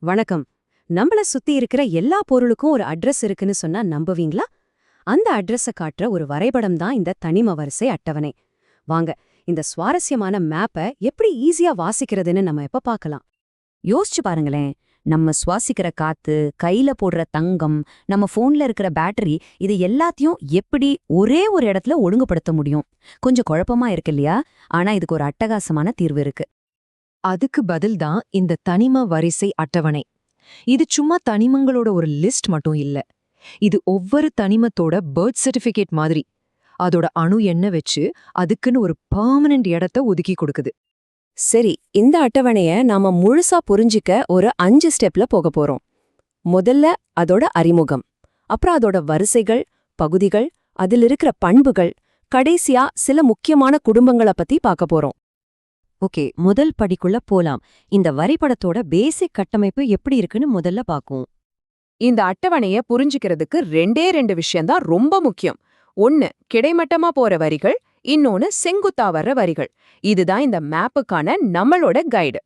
வணக்கம். நம்மள சுத்தி இருக்கிற எல்லா பொருளுக்கும் ஒரு அட்ரஸ் இருக்குன்னு சொன்னா நம்புவீங்களா? அந்த அட்ரஸை காட்டுற ஒரு வரைபடம் தான் இந்த தனிம வரிசை அட்டவணை. வாங்க இந்த சுவாரஸ்யமான மேப்பை எப்படி ஈஸியா வாசிக்கிறதுன்னு நம்ம எப்ப பார்க்கலாம். யோசிச்சு பாருங்களேன். நம்ம சுவாசிக்கிற காத்து கையில போடுற தங்கம் நம்ம போன்ல இருக்கிற பேட்டரி இது எல்லாத்தையும் எப்படி ஒரே ஒரு இடத்துல ஒழுங்குபடுத்த முடியும்? கொஞ்சம் குழப்பமா இருக்கு இல்லையா? ஆனா இதுக்கு ஒரு அட்டகாசமான தீர்வு இருக்கு. அதுக்கு பதில்தான் இந்த தனிம வரிசை அட்டவணை. இது சும்மா தனிமங்களோட ஒரு லிஸ்ட் மட்டும் இல்ல. இது ஒவ்வொரு தனிமத்தோட பர்த் சர்டிபிகேட் மாதிரி. அதோட அணு என்ன வச்சு அதுக்குன்னு ஒரு பர்மனண்ட் இடத்த ஒதுக்கி கொடுக்குது. சரி இந்த அட்டவணைய நாம முழுசா புரிஞ்சிக்க ஒரு அஞ்சு ஸ்டெப்ல போக போறோம். முதல்ல அதோட அறிமுகம். அப்புறம் அதோட வரிசைகள் பகுதிகள் அதில் இருக்கிற பண்புகள் கடைசியா சில முக்கியமான குடும்பங்கள பத்தி பார்க்க போறோம். ஓகே முதல் படிக்குள்ள போலாம். இந்த வரைபடத்தோட பேசிக் கட்டமைப்பு எப்படி இருக்குன்னு முதல்ல பாக்கும் இந்த அட்டவணைய புரிஞ்சுக்கிறதுக்கு ரெண்டே ரெண்டு விஷயம்தான் ரொம்ப முக்கியம். ஒன்னு கிடைமட்டமா போற வரிகள் இன்னொன்னு செங்குத்தா வர்ற வரிகள். இதுதான் இந்த மேப்புக்கான நம்மளோட கைடு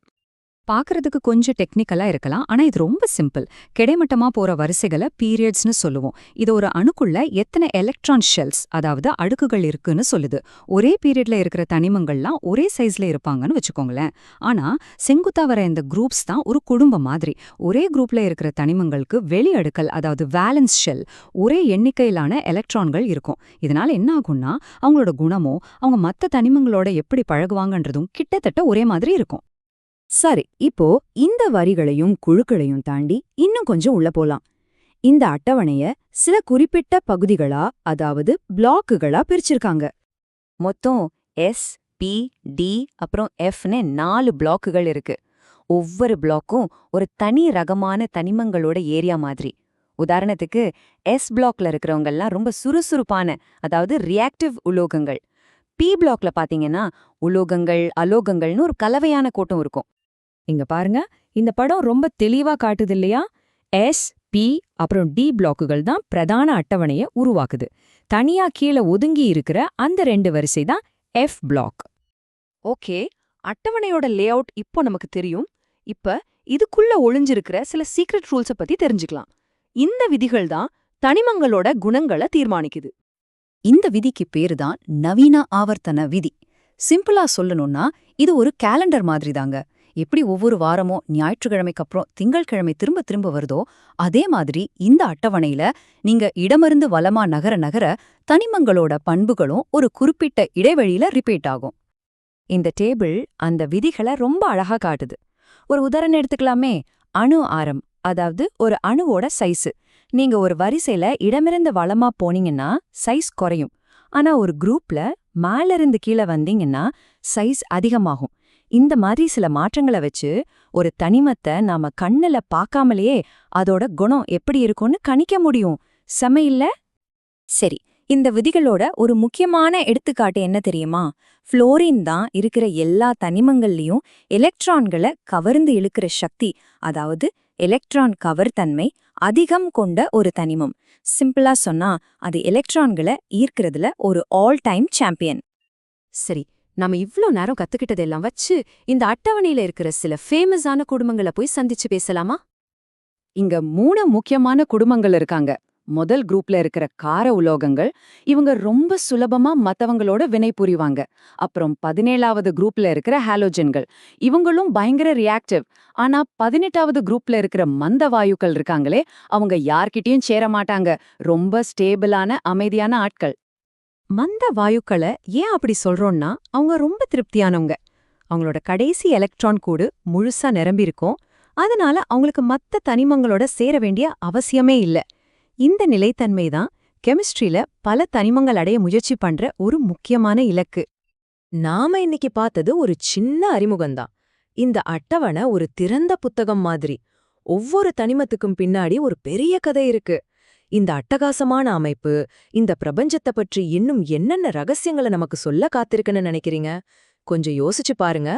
பார்க்கறதுக்கு கொஞ்சம் டெக்னிக்கலா இருக்கலாம். ஆனா இது ரொம்ப சிம்பிள் கிடைமட்டமா போற வரிசைகளை பீரியட்ஸ்னு சொல்லுவோம். இது ஒரு அணுக்குள்ள எத்தனை எலக்ட்ரான் ஷெல்ஸ் அதாவது அடுக்குகள் இருக்குன்னு சொல்லுது. ஒரே பீரியட்ல இருக்கிற தனிமங்கள்லாம் ஒரே சைஸ்ல இருப்பாங்கன்னு வச்சுக்கோங்களேன். ஆனா செங்குத்தா வர இந்த குரூப்ஸ் தான் ஒரு குடும்பம் மாதிரி. ஒரே குரூப்ல இருக்கிற தனிமங்களுக்கு வெளி அடுக்கல் அதாவது வேலன்ஸ் ஷெல் ஒரே எண்ணிக்கையிலான எலக்ட்ரான்கள் இருக்கும். இதனால என்ன ஆகும்னா அவங்களோட குணமோ அவங்க மத்த தனிமங்களோட எப்படி பழகுவாங்கன்றதும் கிட்டத்தட்ட ஒரே மாதிரி இருக்கும். சரி இப்போ இந்த வரிகளையும் குழுக்களையும் தாண்டி இன்னும் கொஞ்சம் உள்ள போலாம். இந்த அட்டவணைய சில குறிப்பிட்ட பகுதிகளா அதாவது பிளாக்குகளா பிரிச்சிருக்காங்க. மொத்தம் எஸ் பி டி அப்புறம் எஃப்னு நாலு பிளாக்குகள் இருக்கு. ஒவ்வொரு பிளாக்கும் ஒரு தனி ரகமான தனிமங்களோட ஏரியா மாதிரி. உதாரணத்துக்கு எஸ் பிளாக்ல இருக்கிறவங்கெல்லாம் ரொம்ப சுறுசுறுப்பான அதாவது ரியாக்டிவ் உலோகங்கள். பி பிளாக்ல பாத்தீங்கன்னா உலோகங்கள் அலோகங்கள்னு ஒரு கலவையான கூட்டம் இருக்கும். இங்க பாருங்க இந்த படம் ரொம்ப தெளிவா காட்டுது இல்லையா? எஸ் பி அப்புறம் டி பிளாக்குகள் தான் பிரதான அட்டவணைய உருவாக்குது. தனியா கீழே ஒதுங்கி இருக்கிற அந்த ரெண்டு வரிசை தான் எஃப் பிளாக் ஓகே அட்டவணையோட லேஅவுட் இப்போ நமக்கு தெரியும். இப்ப இதுக்குள்ள ஒளிஞ்சிருக்கிற சில சீக்ரெட் ரூல்ஸ பத்தி தெரிஞ்சுக்கலாம். இந்த விதிகள் தான் தனிமங்களோட குணங்களை தீர்மானிக்குது. இந்த விதிக்கு பேரு தான் நவீன ஆவர்த்தன விதி. சிம்பிளா சொல்லணும்னா இது ஒரு கேலண்டர் மாதிரி தாங்க. எப்படி ஒவ்வொரு வாரமும் ஞாயிற்றுக்கிழமைக்கு அப்புறம் திங்கள்கிழமை திரும்ப திரும்ப வருதோ அதே மாதிரி இந்த அட்டவணையில நீங்க இடமிருந்து வலமா நகர நகர தனிமங்களோட பண்புகளும் ஒரு குறிப்பிட்ட இடைவெளியில ரிப்பீட் ஆகும். இந்த டேபிள் அந்த விதிகளை ரொம்ப அழகா காட்டுது. ஒரு உதாரணம் எடுத்துக்கலாமே. அணு ஆரம் அதாவது ஒரு அணுவோட சைஸு நீங்க ஒரு வரிசையில இடமிருந்து வளமா போனீங்கன்னா சைஸ் குறையும். ஆனா ஒரு குரூப்ல மேல இருந்து கீழே வந்தீங்கன்னா சைஸ் அதிகமாகும். இந்த மாதிரி சில மாற்றங்களை வச்சு ஒரு தனிமத்தை நாம கண்ணுல பார்க்காமலேயே அதோட குணம் எப்படி இருக்கும்னு கணிக்க முடியும். செமையில்ல? சரி இந்த விதிகளோட ஒரு முக்கியமான எடுத்துக்காட்டு என்ன தெரியுமா? ஃப்ளோரின் தான் இருக்கிற எல்லா தனிமங்கள்லயும் எலக்ட்ரான்களை கவர்ந்து இழுக்கிற சக்தி அதாவது எலக்ட்ரான் கவர்தன்மை அதிகம் கொண்ட ஒரு தனிமம். சிம்பிளா சொன்னா அது எலக்ட்ரான்களை ஈர்க்கிறதுல ஒரு ஆல் டைம் சாம்பியன் சரி நாம இவ்ளோ நேரம் கத்துக்கிட்டதெல்லாம் வச்சு இந்த அட்டவணையில இருக்கிற சில ஃபேமஸான குடும்பங்களை போய் சந்திச்சு பேசலாமா? இங்க மூணு முக்கியமான குடும்பங்கள் இருக்காங்க. முதல் குரூப்ல இருக்கிற கார உலோகங்கள் இவங்க ரொம்ப சுலபமா மத்தவங்களோட வினை புரிவாங்க. அப்புறம் பதினேழாவது குரூப்ல இருக்கிற ஹாலோஜன்கள் இவங்களும் பயங்கர ரியாக்டிவ் ஆனா பதினெட்டாவது குரூப்ல இருக்கிற மந்த வாயுக்கள் இருக்காங்களே அவங்க யார்கிட்டயும் சேர மாட்டாங்க. ரொம்ப ஸ்டேபிளான அமைதியான ஆட்கள். மந்த வாயுக்களை ஏன் அப்படி சொல்றோம்னா அவங்க ரொம்ப திருப்தியானவங்க. அவங்களோட கடைசி எலக்ட்ரான் கூடு முழுசா நிரம்பியிருக்கும். அதனால அவங்களுக்கு மத்த தனிமங்களோட சேர வேண்டிய அவசியமே இல்ல. இந்த நிலைத்தன்மை தான் கெமிஸ்ட்ரியில பல தனிமங்கள் அடைய முயற்சி பண்ற ஒரு முக்கியமான இலக்கு. நாம இன்னைக்கு பார்த்தது ஒரு சின்ன அறிமுகம்தான் இந்த அட்டவணை ஒரு திறந்த புத்தகம் மாதிரி. ஒவ்வொரு தனிமத்துக்கும் பின்னாடி ஒரு பெரிய கதை இருக்கு. இந்த அட்டகாசமான அமைப்பு இந்த பிரபஞ்சத்தை பற்றி இன்னும் என்னென்ன ரகசியங்களை நமக்கு சொல்ல காத்திருக்குன்னு நினைக்கிறீங்க? கொஞ்சம் யோசிச்சு பாருங்க.